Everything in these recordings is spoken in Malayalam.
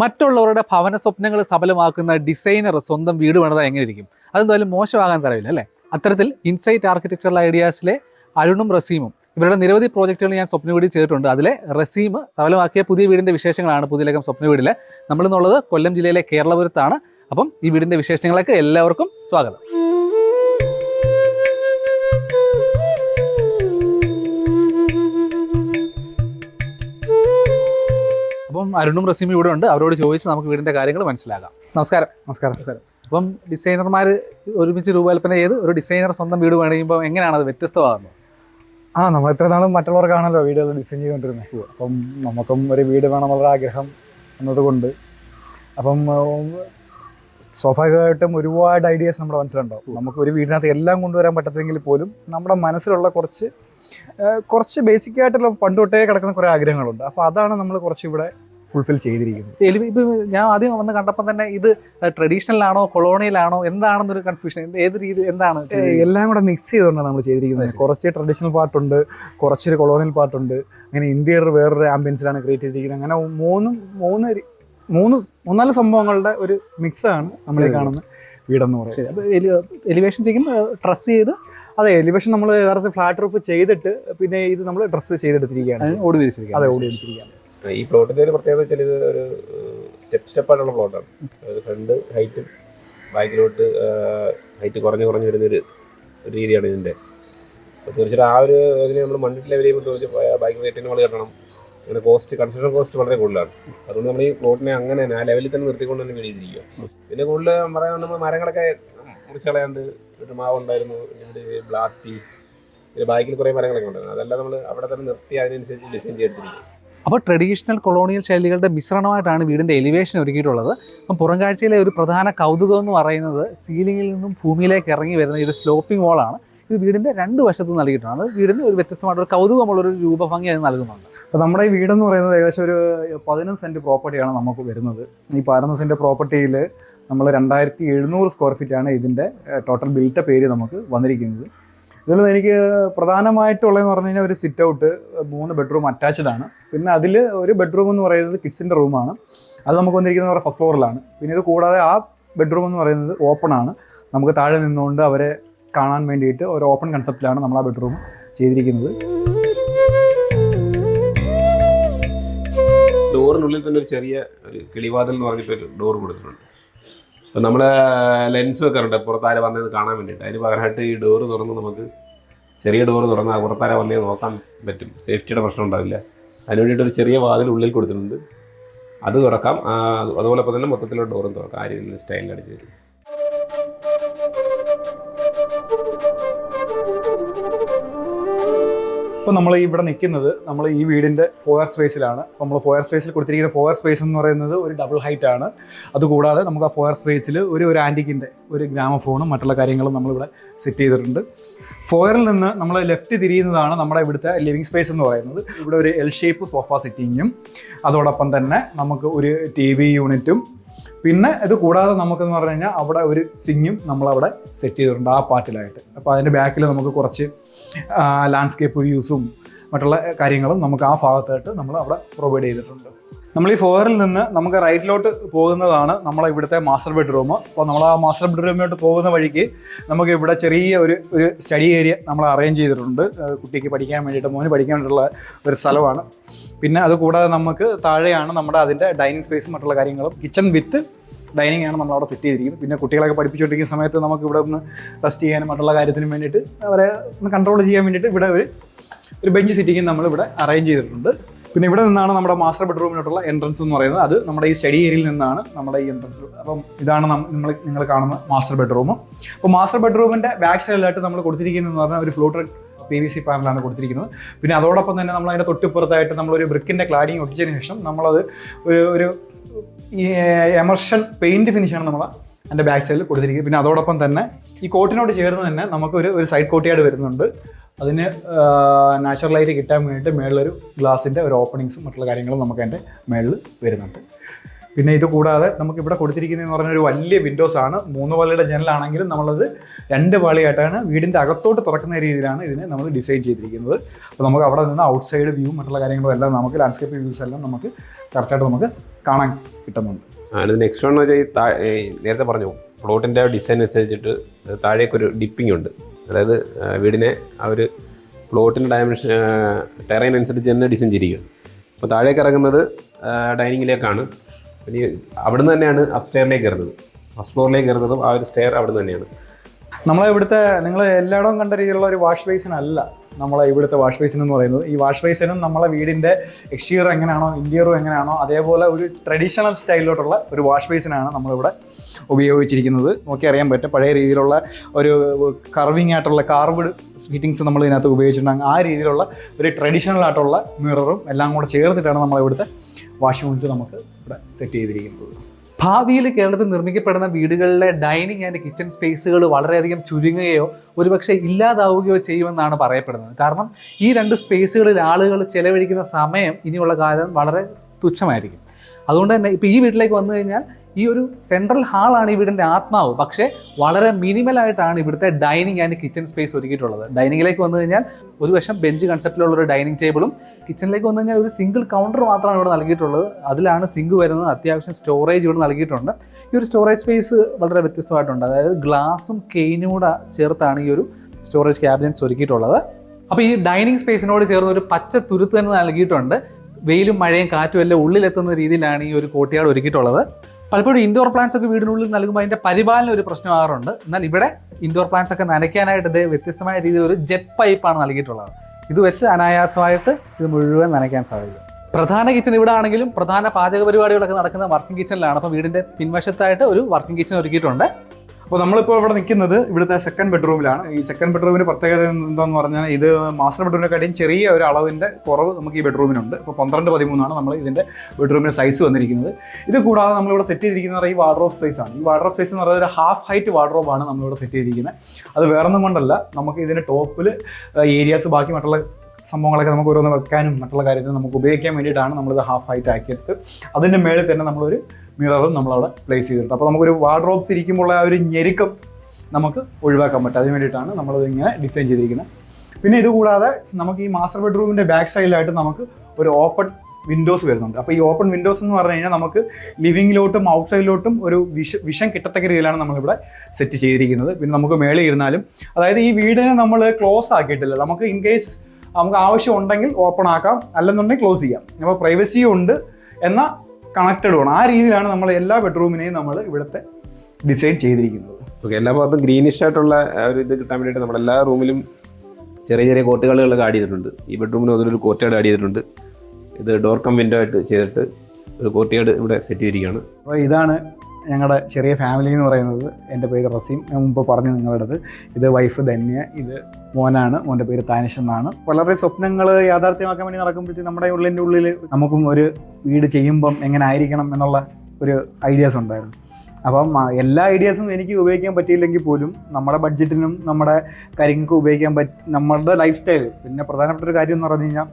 മറ്റുള്ളവരുടെ ഭവന സ്വപ്നങ്ങൾ സഫലമാക്കുന്ന ഡിസൈനർ സ്വന്തം വീട് പണിതാൽ എങ്ങനെ ഇരിക്കും അതെന്തായാലും മോശമാകാൻ തരവില്ല അല്ലേ? അത്തരത്തിൽ ഇൻസൈറ്റ് ആർക്കിടെക്ചറൽ ഐഡിയാസിലെ അരുണും റസീമും ഇവരുടെ നിരവധി പ്രോജക്റ്റുകൾ ഞാൻ സ്വപ്ന വീട് ചെയ്തിട്ടുണ്ട്. അതിലെ റസീം സഫലമാക്കിയ പുതിയ വീടിന്റെ വിശേഷങ്ങളാണ് പുതിയ ലേഖം സ്വപ്ന വീടിൽ. നമ്മളെന്നുള്ളത് കൊല്ലം ജില്ലയിലെ കേരളപുരത്താണ്. അപ്പം ഈ വീടിന്റെ വിശേഷങ്ങളൊക്കെ എല്ലാവർക്കും സ്വാഗതം. അരുണും റസീമും ഇവിടെ ഉണ്ട്. അവരോട് ചോദിച്ച് നമുക്ക് വീടിന്റെ കാര്യങ്ങൾ മനസ്സിലാക്കാം. നമസ്കാരം. നമസ്കാരം. അപ്പം ഡിസൈനർമാർ ഒരുമിച്ച് രൂപകൽപ്പന ചെയ്ത് ഒരു ഡിസൈനർ സ്വന്തം വീട് പണിയുമ്പോൾ എങ്ങനെയാണ് അത് വ്യത്യസ്തമാകുന്നത്? ആ നമ്മൾ ഇത്ര നാളും മറ്റുള്ളവർക്കാണല്ലോ വീടുകൾ ഡിസൈൻ ചെയ്തുകൊണ്ടിരുന്നത് അപ്പം നമുക്കും ഒരു വീട് വേണമെന്നുള്ള ആഗ്രഹം എന്നതുകൊണ്ട് അപ്പം സ്വാഭാവികമായിട്ടും ഒരുപാട് ഐഡിയാസ് നമ്മുടെ മനസ്സിലുണ്ടാവും നമുക്ക് ഒരു വീടിനകത്ത് എല്ലാം കൊണ്ടുവരാൻ പറ്റത്തെങ്കിൽ പോലും നമ്മുടെ മനസ്സിലുള്ള കുറച്ച് കുറച്ച് ബേസിക് ആയിട്ടുള്ള പണ്ട് തൊട്ടേ കിടക്കുന്ന കുറേ ആഗ്രഹങ്ങളുണ്ട്. അപ്പോൾ അതാണ് നമ്മൾ കുറച്ച് ഇവിടെ ഫുൾഫിൽ ചെയ്തിരിക്കുന്നത് ഞാൻ ആദ്യം വന്ന് കണ്ടപ്പോൾ തന്നെ ഇത് ട്രഡീഷണൽ ആണോ കൊളോണിയൽ ആണോ എന്താണെന്നൊരു കൺഫ്യൂഷൻ ഏത് രീതി എന്താണ് എല്ലാം കൂടെ മിക്സ് ചെയ്തുകൊണ്ടാണ് നമ്മൾ ചെയ്തിരിക്കുന്നത്. കുറച്ച് ട്രഡീഷണൽ പാർട്ടുണ്ട് കുറച്ചൊരു കൊളോണിയൽ പാർട്ടുണ്ട് അങ്ങനെ ഇന്റീരിയർ വേറൊരു ആംബിയൻസിലാണ് ക്രിയേറ്റ് ചെയ്തിരിക്കുന്നത്. അങ്ങനെ മൂന്നും മൂന്ന് മൂന്ന് മൂന്നാൽ സംഭവങ്ങളുടെ ഒരു മിക്സാണ് നമ്മൾ കാണുന്നത് കാണുന്ന വീടെന്ന് പറയുന്നത്. എലിവേഷൻ ചെയ്യും ട്രസ് ചെയ്ത് അതെ എലിവേഷൻ നമ്മൾ യഥാർത്ഥത്തിൽ ഫ്ലാറ്റ് റൂഫ് ചെയ്തിട്ട് പിന്നെ ഇത് നമ്മൾ ഡ്രസ്സ് ചെയ്തെടുത്തിരിക്കുകയാണ് ഓടി വിരിച്ചിരിക്കുക അതെ ഓടി അടിച്ചിരിക്കുകയാണ് ഈ പ്ലോട്ടിന്റെ ഒരു പ്രത്യേകത വെച്ചാൽ ഇത് ഒരു സ്റ്റെപ്പ് സ്റ്റെപ്പായിട്ടുള്ള പ്ലോട്ടാണ്. അതായത് ഫ്രണ്ട് ഹൈറ്റും ബാക്കിലോട്ട് ഹൈറ്റ് കുറഞ്ഞു കുറഞ്ഞു വരുന്ന ഒരു രീതിയാണ് ഇതിന്റെ അപ്പോൾ തീർച്ചയായിട്ടും ആ ഒരു ഇതിന് നമ്മൾ മണ്ണിട്ട് ലെവൽ ചെയ്യുമ്പോൾ തീർച്ചയായും ബാക്കി റേറ്റിന് നമ്മൾ കെട്ടണം. അങ്ങനെ കോസ്റ്റ് കൺസ്ട്രക്ഷൻ കോസ്റ്റ് വളരെ കൂടുതലാണ്. അതുകൊണ്ട് നമ്മൾ ഈ പ്ലോട്ടിനെ അങ്ങനെ തന്നെ ആ ലെവലിൽ തന്നെ നിർത്തിക്കൊണ്ട് തന്നെ വീടിയിരിക്കുക പിന്നെ കൂടുതൽ നമ്മൾ മരങ്ങളൊക്കെ മുറിച്ച് കളയാണ്ട് ഒരു മാവ് ഉണ്ടായിരുന്നു പിന്നീട് ബ്ലാത്തി പിന്നെ ബാക്കിൽ കുറേ മരങ്ങളൊക്കെ ഉണ്ടായിരുന്നു. അതെല്ലാം നമ്മൾ അവിടെ തന്നെ നിർത്തി അതിനനുസരിച്ച് ഡിസൈൻ ചെയ്തെടുത്തിരിക്കും അപ്പോൾ ട്രഡീഷണൽ കൊളോണിയൽ ശൈലികളുടെ മിശ്രണമായിട്ടാണ് വീടിന്റെ എലിവേഷൻ ഒരുക്കിയിട്ടുള്ളത്. അപ്പം പുറം കാഴ്ചയിലെ ഒരു പ്രധാന കൗതുകം എന്ന് പറയുന്നത് സീലിംഗിൽ നിന്നും ഭൂമിയിലേക്ക് ഇറങ്ങി വരുന്ന ഒരു സ്ലോപ്പിംഗ് വാളാണ് ഇത് വീടിന്റെ രണ്ട് വശത്തും നൽകിയിട്ടുണ്ട് അത് വീടിന് ഒരു വ്യത്യസ്തമായിട്ടൊരു കൗതുകമുള്ളൊരു രൂപഭംഗി അത് നൽകുന്നുണ്ട്. അപ്പോൾ നമ്മുടെ ഈ വീടെന്ന് പറയുന്നത് ഏകദേശം ഒരു പതിനൊന്ന് സെന്റ് പ്രോപ്പർട്ടിയാണ് നമുക്ക് വരുന്നത്. ഈ പതിനൊന്ന് സെന്റ് പ്രോപ്പർട്ടിയിൽ നമ്മൾ രണ്ടായിരത്തി എഴുന്നൂറ് സ്ക്വയർ ഫീറ്റാണ് ഇതിന്റെ ടോട്ടൽ ബിൽറ്റപ്പ് ഏരിയ നമുക്ക് വന്നിരിക്കുന്നത്. ഇതിൽ എനിക്ക് പ്രധാനമായിട്ടുള്ളതെന്ന് പറഞ്ഞു കഴിഞ്ഞാൽ ഒരു സിറ്റ് ഔട്ട് മൂന്ന് ബെഡ്റൂം അറ്റാച്ച്ഡ് ആണ്. പിന്നെ അതിൽ ഒരു ബെഡ്റൂം എന്ന് പറയുന്നത് കിഡ്സിന്റെ റൂമാണ് അത് നമുക്ക് വന്നിരിക്കുന്നത് ഫസ്റ്റ് ഫ്ലോറിലാണ് പിന്നെ ഇത് കൂടാതെ ആ ബെഡ്റൂം എന്ന് പറയുന്നത് ഓപ്പൺ ആണ്. നമുക്ക് താഴെ നിന്നുകൊണ്ട് അവരെ കാണാൻ വേണ്ടിയിട്ട് ഒരു ഓപ്പൺ കൺസെപ്റ്റിലാണ് നമ്മൾ ആ ബെഡ്റൂം ചെയ്തിരിക്കുന്നത്. ഡോറിനുള്ളിൽ തന്നെ ഒരു ചെറിയ ഒരു കിളിവാതിൽ എന്ന് പറഞ്ഞിട്ട് ഡോർ കൊടുത്തിട്ടുണ്ട്. നമ്മൾ ലെൻസ് വെക്കാറുണ്ട് പുറത്താരെ വന്നത് കാണാൻ വേണ്ടിയിട്ട്. അതിന് പകരമായിട്ട് ഈ ഡോറ് തുറന്ന് നമുക്ക് ചെറിയ ഡോറ് തുറന്നാൽ പുറത്താരെ വന്നേ നോക്കാൻ പറ്റും. സേഫ്റ്റിയുടെ പ്രശ്നം ഉണ്ടാവില്ല. അതിന് വേണ്ടിയിട്ട് ഒരു ചെറിയ വാതിൽ ഉള്ളിൽ കൊടുത്തിട്ടുണ്ട്. അത് തുറക്കാം. അതുപോലെ തന്നെ മൊത്തത്തിലുള്ള ഡോറും തുറക്കാം. ആ രീതിയിൽ സ്റ്റൈലിൽ അടിച്ച് തരും. ഇപ്പോൾ നമ്മൾ ഇവിടെ നിൽക്കുന്നത് നമ്മൾ ഈ വീടിന്റെ ഫോയർ സ്പേസിലാണ് നമ്മൾ ഫോയർ സ്പേസിൽ കൊടുത്തിരിക്കുന്ന ഫോയർ സ്പേസ് എന്ന് പറയുന്നത് ഒരു ഡബിൾ ഹൈറ്റ് ആണ്. അതുകൂടാതെ നമുക്ക് ആ ഫോയർ സ്പേസിൽ ഒരു ഒരു ആന്റിക്കിന്റെ ഒരു ഗ്രാമഫോണും മറ്റുള്ള കാര്യങ്ങളും നമ്മളിവിടെ സെറ്റ് ചെയ്തിട്ടുണ്ട്. ഫോയറിൽ നിന്ന് നമ്മൾ ലെഫ്റ്റ് തിരിയുന്നതാണ് നമ്മുടെ ഇവിടുത്തെ ലിവിങ് സ്പേസ് എന്ന് പറയുന്നത്. ഇവിടെ ഒരു എൽ ഷേപ്പ് സോഫ സെറ്റിങ്ങും അതോടൊപ്പം തന്നെ നമുക്ക് ഒരു ടി വി യൂണിറ്റും പിന്നെ ഇത് കൂടാതെ നമുക്കെന്ന് പറഞ്ഞു കഴിഞ്ഞാൽ അവിടെ ഒരു സിങ്ങും നമ്മളവിടെ സെറ്റ് ചെയ്തിട്ടുണ്ട് ആ പാർട്ടിലായിട്ട് അപ്പോൾ അതിന്റെ ബാക്കിൽ നമുക്ക് കുറച്ച് ലാൻഡ്സ്കേപ്പ് വ്യൂസും മറ്റുള്ള കാര്യങ്ങളും നമുക്ക് ആ ഭാഗത്തായിട്ട് നമ്മൾ അവിടെ പ്രൊവൈഡ് ചെയ്തിട്ടുണ്ട്. നമ്മൾ ഈ ഫോറിൽ നിന്ന് നമുക്ക് റൈറ്റിലോട്ട് പോകുന്നതാണ് നമ്മളെ ഇവിടുത്തെ മാസ്റ്റർ ബെഡ്റൂം. അപ്പോൾ നമ്മൾ ആ മാസ്റ്റർ ബെഡ്റൂമിലോട്ട് പോകുന്ന വഴിക്ക് നമുക്ക് ഇവിടെ ചെറിയ ഒരു ഒരു സ്റ്റഡി ഏരിയ നമ്മൾ അറേഞ്ച് ചെയ്തിട്ടുണ്ട്. കുട്ടിക്ക് പഠിക്കാൻ വേണ്ടിയിട്ട് മോന് പഠിക്കാൻ വേണ്ടിയിട്ടുള്ള ഒരു സ്ഥലമാണ്. പിന്നെ അതുകൂടാതെ നമുക്ക് താഴെയാണ് നമ്മുടെ അതിന്റെ ഡൈനിങ് സ്പേസും മറ്റുള്ള കാര്യങ്ങളും. കിച്ചൺ വിത്ത് ഡൈനിങ് ആണ് നമ്മൾ അവിടെ സെറ്റ് ചെയ്തിരിക്കുന്നത്. പിന്നെ കുട്ടികളൊക്കെ പഠിപ്പിച്ചുകൊണ്ടിരിക്കുന്ന സമയത്ത് നമുക്ക് ഇവിടെ ഒന്ന് റെസ്റ്റ് ചെയ്യാനും മറ്റുള്ള കാര്യത്തിനും വേണ്ടിയിട്ട് അവരെ ഒന്ന് കൺട്രോൾ ചെയ്യാൻ വേണ്ടിയിട്ട് ഇവിടെ ഒരു ഒരു ബെഞ്ച് സിറ്റിങ്ങും നമ്മൾ ഇവിടെ അറേഞ്ച് ചെയ്തിട്ടുണ്ട്. പിന്നെ ഇവിടെ നിന്നാണ് നമ്മുടെ മാസ്റ്റർ ബെഡ്റൂമിലോട്ടുള്ള എൻട്രൻസ് എന്ന് പറയുന്നത്. അത് നമ്മുടെ ഈ സ്റ്റഡി ഏരിയയിൽ നിന്നാണ് നമ്മുടെ ഈ എൻട്രൻസ് അപ്പം ഇതാണ് നമ്മൾ നിങ്ങൾ കാണുന്ന മാസ്റ്റർ ബെഡ്റൂം അപ്പോൾ മാസ്റ്റർ ബെഡ്റൂമിന്റെ ബാക്ക് സൈഡിലായിട്ട് നമ്മൾ കൊടുത്തിരിക്കുന്നതെന്ന് പറഞ്ഞാൽ ഒരു ഫ്ലോട്ടർ പി വി സി പാനലാണ് കൊടുത്തിരിക്കുന്നത്. പിന്നെ അതോടൊപ്പം തന്നെ നമ്മൾ അതിന്റെ തൊട്ടിപ്പുറത്തായിട്ട് നമ്മളൊരു ബ്രിക്കിന്റെ ക്ലാഡിങ് ഒട്ടിച്ചതിന് ശേഷം നമ്മളത് ഒരു ഒരു എമർഷൻ പെയിന്റ് ഫിനിഷാണ് നമ്മൾ അതിന്റെ ബാക്ക് സൈഡിൽ കൊടുത്തിരിക്കുന്നത്. പിന്നെ അതോടൊപ്പം തന്നെ ഈ കോട്ടിനോട് ചേർന്ന് തന്നെ നമുക്ക് ഒരു സൈഡ് കോട്ടിയായിട്ട് വരുന്നുണ്ട്. അതിന് നാച്ചുറൽ ലൈറ്റ് കിട്ടാൻ വേണ്ടിയിട്ട് മേളിലൊരു ഗ്ലാസിന്റെ ഒരു ഓപ്പണിങ്സും മറ്റുള്ള കാര്യങ്ങളും നമുക്ക് അതിന്റെ മേളിൽ വരുന്നുണ്ട്. പിന്നെ ഇത് കൂടാതെ നമുക്ക് ഇവിടെ കൊടുത്തിരിക്കുന്നതെന്ന് പറഞ്ഞ ഒരു വലിയ വിൻഡോസ് ആണ്. മൂന്ന് പാളിയുടെ ജനലാണെങ്കിലും നമ്മളത് രണ്ട് പാളിയായിട്ടാണ് വീടിന്റെ അകത്തോട്ട് തുറക്കുന്ന രീതിയിലാണ് ഇതിനെ നമ്മൾ ഡിസൈൻ ചെയ്തിരിക്കുന്നത്. അപ്പോൾ നമുക്ക് അവിടെ നിന്ന് ഔട്ട് സൈഡ് വ്യൂ മറ്റുള്ള കാര്യങ്ങളും എല്ലാം നമുക്ക് ലാൻഡ്സ്കേപ്പ് വ്യൂസ് എല്ലാം നമുക്ക് കറക്റ്റായിട്ട് നമുക്ക് കാണാൻ കിട്ടുന്നുണ്ട്. നെക്സ്റ്റ് വൺ വെച്ചാൽ നേരത്തെ പറഞ്ഞു പ്ലോട്ടിന്റെ ഡിസൈൻ അനുസരിച്ചിട്ട് താഴേക്കൊരു ഡിപ്പിംഗ് ഉണ്ട്. അതായത് വീടിനെ ഒരു പ്ലോട്ടിന്റെ ഡയമെൻഷൻ ടെറൈൻ അനുസരിച്ച് തന്നെ ഡിസൈൻ ചെയ്തിരിക്കും. അപ്പോൾ താഴേക്ക് ഇറങ്ങുന്നത് ഡൈനിങ്ങിലേക്കാണ്. ഈ അവിടുന്ന് തന്നെയാണ് അപ്സ്റ്റെയറിലേക്ക് കയറുന്നത്. ഫസ്റ്റ് ഫ്ലോറിലേക്ക് കയറുന്നതും ആ ഒരു സ്റ്റെയർ അവിടുന്ന് തന്നെയാണ്. നമ്മളെ ഇവിടുത്തെ നിങ്ങൾ എല്ലായിടവും കണ്ട രീതിയിലുള്ള ഒരു വാഷ് ബേസിൻ അല്ല നമ്മളെ ഇവിടുത്തെ വാഷ് ബേസിൻ എന്ന് പറയുന്നത്. ഈ വാഷ് ബേസിനും നമ്മളെ വീടിന്റെ എക്സ്റ്റീരിയർ എങ്ങനെയാണോ ഇന്റീരിയർ എങ്ങനെയാണോ അതേപോലെ ഒരു ട്രഡീഷണൽ സ്റ്റൈലിലോട്ടുള്ള ഒരു വാഷ് ബേസിനാണ് നമ്മളിവിടെ ഉപയോഗിച്ചിരിക്കുന്നത്. നോക്കി അറിയാൻ പറ്റും. പഴയ രീതിയിലുള്ള ഒരു കർവിങ് ആയിട്ടുള്ള കാർവ്ഡ് ഫിറ്റിങ്സ് നമ്മൾ ഇതിനകത്ത് ഉപയോഗിച്ചിട്ടുണ്ടെങ്കിൽ ആ രീതിയിലുള്ള ഒരു ട്രഡീഷണൽ ആയിട്ടുള്ള മിററും എല്ലാം കൂടെ ചേർത്തിട്ടാണ് നമ്മളിവിടുത്തെ വാഷിംഗ് വാഷ് യൂണിറ്റ് നമുക്ക് ഇവിടെ സെറ്റ് ചെയ്തിരിക്കുന്നത്. ഭാവിയിൽ കേരളത്തിൽ നിർമ്മിക്കപ്പെടുന്ന വീടുകളിലെ ഡൈനിങ് ആൻഡ് കിച്ചൺ സ്പേസുകൾ വളരെയധികം ചുരുങ്ങുകയോ ഒരുപക്ഷെ ഇല്ലാതാവുകയോ ചെയ്യുമെന്നാണ് പറയപ്പെടുന്നത്. കാരണം ഈ രണ്ട് സ്പേസുകളിൽ ആളുകൾ ചെലവഴിക്കുന്ന സമയം ഇനിയുള്ള കാലം വളരെ തുച്ഛമായിരിക്കും. അതുകൊണ്ട് തന്നെ ഇപ്പോൾ ഈ വീട്ടിലേക്ക് വന്നു കഴിഞ്ഞാൽ ഈ ഒരു സെൻട്രൽ ഹാളാണ് ഈ വീടിന്റെ ആത്മാവ്. പക്ഷേ വളരെ മിനിമലായിട്ടാണ് ഇവിടുത്തെ ഡൈനിങ് ആൻഡ് കിച്ചൺ സ്പേസ് ഒരുക്കിയിട്ടുള്ളത്. ഡൈനിങ്ങിലേക്ക് വന്നു കഴിഞ്ഞാൽ ഒരു വശം ബെഞ്ച് കൺസെപ്റ്റിലുള്ള ഒരു ഡൈനിങ് ടേബിളും കിച്ചണിലേക്ക് വന്നു കഴിഞ്ഞാൽ ഒരു സിംഗിൾ കൗണ്ടർ മാത്രമാണ് ഇവിടെ നൽകിയിട്ടുള്ളത്. അതിലാണ് സിങ്ക് വരുന്നത്. അത്യാവശ്യം സ്റ്റോറേജ് ഇവിടെ നൽകിയിട്ടുണ്ട്. ഈ ഒരു സ്റ്റോറേജ് സ്പേസ് വളരെ വ്യത്യസ്തമായിട്ടുണ്ട്. അതായത് ഗ്ലാസും കെയിനും കൂടെ ചേർത്താണ് ഈ ഒരു സ്റ്റോറേജ് ക്യാബിനറ്റ്സ് ഒരുക്കിയിട്ടുള്ളത്. അപ്പോൾ ഈ ഡൈനിങ് സ്പേസിനോട് ചേർന്ന് ഒരു പച്ച തുരുത്ത് തന്നെ നൽകിയിട്ടുണ്ട്. വെയിലും മഴയും കാറ്റും എല്ലാം ഉള്ളിലെത്തുന്ന രീതിയിലാണ് ഈ ഒരു കോട്ടിയാട് ഒരുക്കിയിട്ടുള്ളത്. പലപ്പോഴും ഇൻഡോർ പ്ലാന്റ്സ് ഒക്കെ വീടിനുള്ളിൽ നൽകുമ്പോൾ അതിന്റെ പരിപാലനം ഒരു പ്രശ്നമാകാറുണ്ട് എന്നാൽ ഇവിടെ ഇൻഡോർ പ്ലാന്റ്സ് ഒക്കെ നനയ്ക്കാനായിട്ട് ഇത് വ്യത്യസ്തമായ രീതിയിൽ ഒരു ജെറ്റ് പൈപ്പാണ് നൽകിയിട്ടുള്ളത്. ഇത് വെച്ച് അനായാസമായിട്ട് ഇത് മുഴുവൻ നനയ്ക്കാൻ സാധിക്കും. പ്രധാന കിച്ചൺ ഇവിടെ ആണെങ്കിലും പ്രധാന പാചക പരിപാടികളൊക്കെ നടക്കുന്ന വർക്കിംഗ് കിച്ചണിലാണ് അപ്പോൾ വീടിന്റെ പിൻവശത്തായിട്ട് ഒരു വർക്കിംഗ് കിച്ചൺ ഒരുക്കിയിട്ടുണ്ട്. അപ്പോൾ നമ്മളിപ്പോൾ ഇവിടെ നിൽക്കുന്നത് ഇവിടുത്തെ സെക്കൻഡ് ബെഡ്റൂമിലാണ് ഈ സെക്കൻഡ് ബെഡ്റൂമിന് പ്രത്യേകത എന്താണെന്ന് പറഞ്ഞാൽ ഇത് മാസ്റ്റർ ബെഡ്റൂമിനെക്കാട്ടിയും ചെറിയ ഒരു അളവിന്റെ കുറവ് നമുക്ക് ഈ ബെഡ്റൂമിനുണ്ട് ഇപ്പോൾ പന്ത്രണ്ട് പതിമൂന്നാണ് നമ്മൾ ഇതിന്റെ ബെഡ്റൂമിന്റെ സൈസ് വന്നിരിക്കുന്നത്. ഇത് കൂടാതെ നമ്മളിവിടെ സെറ്റ് ചെയ്തിരിക്കുന്നത് ഈ വാർഡ്രോബ് സ്പേസ് ആണ്. ഈ വാർഡ്രോബ് സ്പേസ് എന്ന് പറയുന്നത് ഒരു ഹാഫ് ഹൈറ്റ് വാർഡ്രോബാണ് നമ്മളിവിടെ സെറ്റ് ചെയ്തിരിക്കുന്നത്. അത് വേറൊന്നും കൊണ്ടല്ല നമുക്ക് ഇതിന്റെ ടോപ്പിൽ ഏരിയാസ് ബാക്കി മറ്റുള്ള സംഭവങ്ങളൊക്കെ നമുക്ക് ഓരോന്ന് വെക്കാനും മറ്റുള്ള കാര്യത്തിന് നമുക്ക് ഉപയോഗിക്കാൻ വേണ്ടിയിട്ടാണ് നമ്മളിത് ഹാഫ് ഹൈറ്റ് ആക്കിയത്. അതിന്റെ മേളിൽ തന്നെ നമ്മളൊരു മിററും നമ്മളവിടെ പ്ലേസ് ചെയ്തിട്ടുണ്ട്. അപ്പോൾ നമുക്കൊരു വാർഡ്രോബ്സ് ഇരിക്കുമ്പോൾ ആ ഒരു ഞെരുക്കം നമുക്ക് ഒഴിവാക്കാൻ പറ്റും. അതിന് വേണ്ടിയിട്ടാണ് നമ്മളിത് ഇങ്ങനെ ഡിസൈൻ ചെയ്തിരിക്കുന്നത്. പിന്നെ ഇതുകൂടാതെ നമുക്ക് ഈ മാസ്റ്റർ ബെഡ്റൂമിന്റെ ബാക്ക് സൈഡിലായിട്ട് നമുക്ക് ഒരു ഓപ്പൺ വിൻഡോസ് വരുന്നുണ്ട്. അപ്പോൾ ഈ ഓപ്പൺ വിൻഡോസ് എന്ന് പറഞ്ഞു കഴിഞ്ഞാൽ നമുക്ക് ലിവിങ്ങിലോട്ടും ഔട്ട് സൈഡിലോട്ടും ഒരു വിഷ വിഷം കിട്ടത്തക്ക രീതിയിലാണ് നമ്മളിവിടെ സെറ്റ് ചെയ്തിരിക്കുന്നത്. പിന്നെ നമുക്ക് മേളിൽ ഇരുന്നാലും അതായത് ഈ വീടിനെ നമ്മൾ ക്ലോസ് ആക്കിയിട്ടില്ല. നമുക്ക് ഇൻ കേസ് നമുക്ക് ആവശ്യം ഉണ്ടെങ്കിൽ ഓപ്പൺ ആക്കാം. അല്ലെന്നുണ്ടെങ്കിൽ ക്ലോസ് ചെയ്യാം. അപ്പോൾ പ്രൈവസിയും ഉണ്ട് എന്ന കണക്റ്റഡ് ആണ്. ആ രീതിയിലാണ് നമ്മൾ എല്ലാ ബെഡ്റൂമിനെയും നമ്മൾ ഇവിടുത്തെ ഡിസൈൻ ചെയ്തിരിക്കുന്നത്. ഓക്കെ എല്ലാ ഭാഗത്തും ഗ്രീനിഷ് ആയിട്ടുള്ള ഒരു ഇത് കിട്ടാൻ വേണ്ടിയിട്ട് നമ്മൾ എല്ലാ റൂമിലും ചെറിയ ചെറിയ കോട്ടുകളുകളൊക്കെ ആഡ് ചെയ്തിട്ടുണ്ട്. ഈ ബെഡ്റൂമിന് അതിലൊരു കോർട്ടിയാട് ആഡ് ചെയ്തിട്ടുണ്ട്. ഇത് ഡോർ കം വിൻഡോ ആയിട്ട് ചെയ്തിട്ട് ഒരു കോർട്ടിയാട് ഇവിടെ സെറ്റ് ചെയ്തിരിക്കുകയാണ്. അപ്പോൾ ഇതാണ് ഞങ്ങളുടെ ചെറിയ ഫാമിലി എന്ന് പറയുന്നത് എന്റെ പേര് റസീം. ഞാൻ മുമ്പ് പറഞ്ഞു നിങ്ങളുടെ അടുത്ത് ഇത് വൈഫ് ധന്യ ഇത് മോനാണ് മോന്റെ പേര് താനിഷ് എന്നാണ്. വളരെ സ്വപ്നങ്ങൾ യാഥാർത്ഥ്യമാക്കാൻ വേണ്ടി നടക്കുമ്പോഴത്തേക്കും നമ്മുടെ ഉള്ളിന്റെ ഉള്ളിൽ നമുക്കും ഒരു വീട് ചെയ്യുമ്പം എങ്ങനെ ആയിരിക്കണം എന്നുള്ള ഒരു ഐഡിയാസ് ഉണ്ടായിരുന്നു. അപ്പം എല്ലാ ഐഡിയാസും എനിക്ക് ഉപയോഗിക്കാൻ പറ്റിയില്ലെങ്കിൽ പോലും നമ്മുടെ ബഡ്ജറ്റിനും നമ്മുടെ കാര്യങ്ങൾക്കും ഉപയോഗിക്കാൻ പറ്റി നമ്മളുടെ ലൈഫ് സ്റ്റൈൽ പിന്നെ പ്രധാനപ്പെട്ട ഒരു കാര്യം എന്ന് പറഞ്ഞു കഴിഞ്ഞാൽ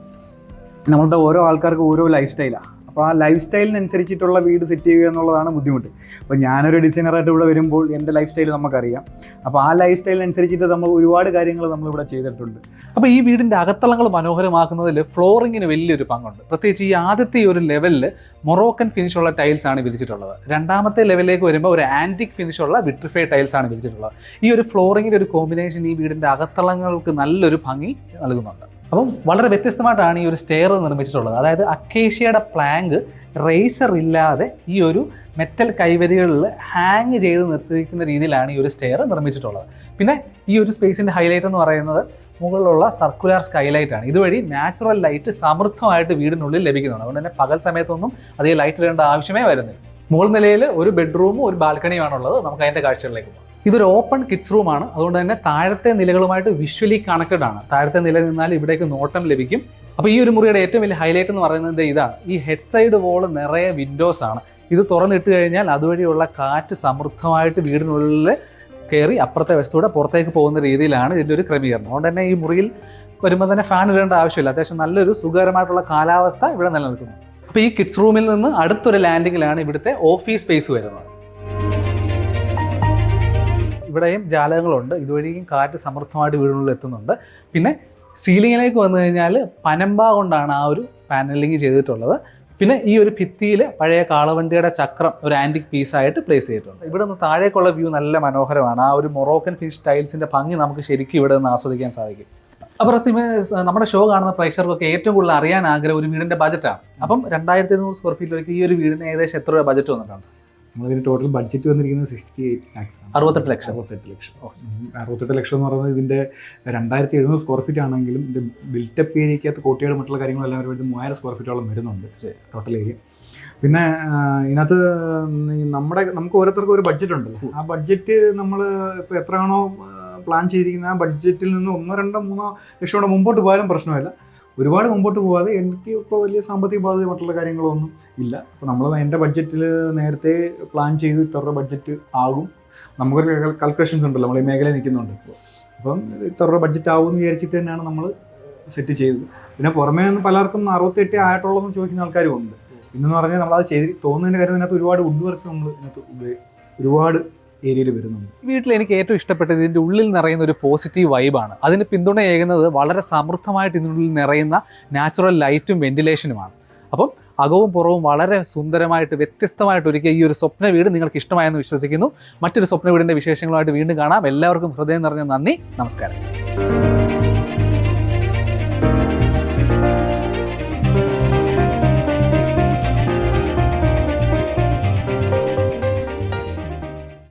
നമ്മളുടെ ഓരോ ആൾക്കാർക്കും ഓരോ ലൈഫ് സ്റ്റൈലാണ് അപ്പോൾ ആ ലൈഫ് സ്റ്റൈലിനനുസരിച്ചിട്ടുള്ള വീട് സെറ്റ് ചെയ്യുക എന്നുള്ളതാണ് ബുദ്ധിമുട്ട്. അപ്പോൾ ഞാനൊരു ഡിസൈനറായിട്ട് ഇവിടെ വരുമ്പോൾ എന്റെ ലൈഫ് സ്റ്റൈൽ നമുക്കറിയാം. അപ്പോൾ ആ ലൈഫ് സ്റ്റൈലിനനുസരിച്ചിട്ട് നമ്മൾ ഒരുപാട് കാര്യങ്ങൾ നമ്മളിവിടെ ചെയ്തിട്ടുണ്ട്. അപ്പോൾ ഈ വീടിന്റെ അകത്തളങ്ങൾ മനോഹരമാക്കുന്നതിൽ ഫ്ലോറിങ്ങിന് വലിയൊരു പങ്കുണ്ട്. പ്രത്യേകിച്ച് ഈ ആദ്യത്തെ ഒരു ലെവലിൽ മൊറോക്കൻ ഫിനിഷുള്ള ടൈൽസ് ആണ് വിരിച്ചിട്ടുള്ളത്. രണ്ടാമത്തെ ലെവലിലേക്ക് വരുമ്പോൾ ഒരു ആന്റിക് ഫിനിഷുള്ള വിട്രിഫൈ ടൈൽസ് ആണ് വിരിച്ചിട്ടുള്ളത്. ഈ ഒരു ഫ്ലോറിങ്ങിന്റെ ഒരു കോമ്പിനേഷൻ ഈ വീടിന്റെ അകത്തളങ്ങൾക്ക് നല്ലൊരു ഭംഗി നൽകുന്നുണ്ട്. അപ്പം വളരെ വ്യത്യസ്തമായിട്ടാണ് ഈ ഒരു സ്റ്റെയർ നിർമ്മിച്ചിട്ടുള്ളത്. അതായത് അക്കേഷ്യയുടെ പ്ലാങ്ക് റേസർ ഇല്ലാതെ ഈ ഒരു മെറ്റൽ കൈവരികളിൽ ഹാങ് ചെയ്ത് നിർത്തിയിരിക്കുന്ന രീതിയിലാണ് ഈ ഒരു സ്റ്റെയർ നിർമ്മിച്ചിട്ടുള്ളത്. പിന്നെ ഈ ഒരു സ്പേസിന്റെ ഹൈലൈറ്റ് എന്ന് പറയുന്നത് മുകളിലുള്ള സർക്കുലർ സ്കൈലൈറ്റ് ആണ്. ഇതുവഴി നാച്ചുറൽ ലൈറ്റ് സമൃദ്ധമായിട്ട് വീടിനുള്ളിൽ ലഭിക്കുന്നുണ്ട് അതുകൊണ്ട് തന്നെ പകൽ സമയത്തൊന്നും അധികം ലൈറ്റ് ഇടേണ്ട ആവശ്യമേ വരുന്നില്ല. മുകൾ നിലയിൽ ഒരു ബെഡ്റൂമും ഒരു ബാൽക്കണിയുമാണുള്ളത് നമുക്ക് അതിന്റെ കാഴ്ചകളിലേക്ക് പോകാം. ഇതൊരു ഓപ്പൺ കിഡ്സ് റൂമാണ് അതുകൊണ്ട് തന്നെ താഴത്തെ നിലകളുമായിട്ട് വിഷ്വലി കണക്റ്റഡ് ആണ്. താഴത്തെ നില നിന്നാൽ ഇവിടേക്ക് നോട്ടം ലഭിക്കും. അപ്പോൾ ഈ ഒരു മുറിയുടെ ഏറ്റവും വലിയ ഹൈലൈറ്റ് എന്ന് പറയുന്നത് ഇതാണ്. ഈ ഹെഡ് സൈഡ് വോൾ നിറയെ വിൻഡോസ് ആണ്. ഇത് തുറന്നിട്ട് കഴിഞ്ഞാൽ അതുവഴിയുള്ള കാറ്റ് സമൃദ്ധമായിട്ട് വീടിനുള്ളിൽ കയറി അപ്പുറത്തെ വശത്തൂടെ പുറത്തേക്ക് പോകുന്ന രീതിയിലാണ് ഇതിന്റെ ഒരു ക്രമീകരണം. അതുകൊണ്ട് തന്നെ ഈ മുറിയിൽ വരുമ്പോൾ തന്നെ ഫാൻ ഇടേണ്ട ആവശ്യമില്ല. അത്യാവശ്യം നല്ലൊരു സുഖകരമായിട്ടുള്ള കാലാവസ്ഥ ഇവിടെ നിലനിൽക്കുന്നു. അപ്പോൾ ഈ കിഡ്സ് റൂമിൽ നിന്ന് അടുത്തൊരു ലാൻഡിങ്ങിലാണ് ഇവിടുത്തെ ഓഫീസ് സ്പേസ് വരുന്നത്. ഇവിടെയും ജാലകങ്ങളുണ്ട്. ഇതുവഴിയും കാറ്റ് സമൃദ്ധമായിട്ട് വീടിനുള്ളിൽ എത്തുന്നുണ്ട്. പിന്നെ സീലിങ്ങിലേക്ക് വന്നു കഴിഞ്ഞാൽ പനമ്പ കൊണ്ടാണ് ആ ഒരു പാനലിംഗ് ചെയ്തിട്ടുള്ളത്. പിന്നെ ഈ ഒരു ഭിത്തിയിൽ പഴയ കാളവണ്ടിയുടെ ചക്രം ഒരു ആന്റിക് പീസായിട്ട് പ്ലേസ് ചെയ്തിട്ടുണ്ട്. ഇവിടെ നിന്ന് താഴേക്കുള്ള വ്യൂ നല്ല മനോഹരമാണ്. ആ ഒരു മൊറോക്കൻ ഫിഷ് ടൈൽസിന്റെ ഭംഗി നമുക്ക് ശരിക്കും ഇവിടെ നിന്ന് ആസ്വദിക്കാൻ സാധിക്കും. അപ്പോൾ റസീമ നമ്മുടെ ഷോ കാണുന്ന പ്രേക്ഷകർക്കൊക്കെ ഏറ്റവും കൂടുതൽ അറിയാൻ ആഗ്രഹം ഒരു വീടിന്റെ ബജറ്റാണ് അപ്പം രണ്ടായിരത്തി എഴുന്നൂറ് സ്ക്വയർ ഫീറ്റിലേക്ക് ഈ ഒരു വീടിന് ഏകദേശം എത്ര രൂപ ബജറ്റ് വന്നിട്ടുണ്ട്? നമ്മളിതിന് ടോട്ടൽ ബഡ്ജറ്റ് വന്നിരിക്കുന്നത് സിക്സ്റ്റി എയ്റ്റ് ലാക്സ് അറുപത്തെട്ട് ലക്ഷം. അറുപത്തെട്ട് ലക്ഷം. അറുപത്തെട്ട് ലക്ഷം എന്ന് പറയുന്നത് ഇതിന്റെ രണ്ടായിരത്തി എഴുന്നൂറ് സ്ക്വയർ ഫീറ്റ് ആണെങ്കിലും ഇതിന്റെ ബിൽറ്റപ്പ് ഏരിയക്കകത്ത് കോട്ടിയുടെ മറ്റുള്ള കാര്യങ്ങളെല്ലാം വരുമ്പോൾ മൂവായിരം സ്ക്വയർ ഫീറ്റോളം വരുന്നുണ്ട്. ടോട്ടൽ ഏരിയ പിന്നെ ഇതിനകത്ത് നമ്മുടെ നമുക്ക് ഓരോരുത്തർക്കും ഒരു ബഡ്ജറ്റ് ഉണ്ടല്ലോ. ആ ബഡ്ജറ്റ് നമ്മൾ ഇപ്പോൾ എത്രയാണോ പ്ലാൻ ചെയ്തിരിക്കുന്നത് ആ ബഡ്ജറ്റിൽ നിന്ന് ഒന്നോ രണ്ടോ മൂന്നോ ലക്ഷം കൂടെ മുമ്പോട്ട് പോയാലും പ്രശ്നമില്ല. ഒരുപാട് മുമ്പോട്ട് പോകാതെ എനിക്ക് ഇപ്പോൾ വലിയ സാമ്പത്തിക ബാധ്യത മറ്റുള്ള കാര്യങ്ങളൊന്നും ഇല്ല. അപ്പോൾ നമ്മൾ എന്റെ ബഡ്ജറ്റിൽ നേരത്തെ പ്ലാൻ ചെയ്ത് ഇത്ര രൂപ ബഡ്ജറ്റ് ആകും. നമുക്കൊരു കൽക്കുലേഷൻസ് ഉണ്ടല്ലോ നമ്മൾ ഈ മേഖലയിൽ നിൽക്കുന്നുണ്ട് ഇപ്പോൾ അപ്പം ഇത്ര രൂപ ബഡ്ജറ്റ് ആവും എന്ന് വിചാരിച്ചിട്ട് തന്നെയാണ് നമ്മൾ സെറ്റ് ചെയ്തത്. പിന്നെ പുറമേ നിന്ന് പലർക്കും അറുപത്തെട്ട് ആയിട്ടുള്ളതെന്ന് ചോദിക്കുന്ന ആൾക്കാരും ഉണ്ട്. ഇന്നെന്ന് പറഞ്ഞാൽ നമ്മളത് ചെയ്ത് തോന്നുന്നതിന്റെ കാര്യം ഇതിനകത്ത് ഒരുപാട് വുഡ് വർക്ക്സ് നമ്മൾ ഇതിനകത്ത് ഒരുപാട് ഏരിയയിൽ വരുന്നുണ്ട്. വീട്ടിൽ എനിക്ക് ഏറ്റവും ഇഷ്ടപ്പെട്ടത് ഇതിന്റെ ഉള്ളിൽ നിറയുന്ന ഒരു പോസിറ്റീവ് വൈബാണ് അതിന് പിന്തുണയേകുന്നത് വളരെ സമൃദ്ധമായിട്ട് ഇതിനുള്ളിൽ നിറയുന്ന നാച്ചുറൽ ലൈറ്റും വെന്റിലേഷനുമാണ് അപ്പം അകവും പുറവും വളരെ സുന്ദരമായിട്ട് വ്യത്യസ്തമായിട്ട് ഒരുക്കിയ ഈ ഒരു സ്വപ്ന വീട് നിങ്ങൾക്ക് ഇഷ്ടമായെന്ന് വിശ്വസിക്കുന്നു. മറ്റൊരു സ്വപ്ന വീടിന്റെ വിശേഷങ്ങളുമായിട്ട് വീണ്ടും കാണാം. എല്ലാവർക്കും ഹൃദയം നിറഞ്ഞ നന്ദി. നമസ്കാരം.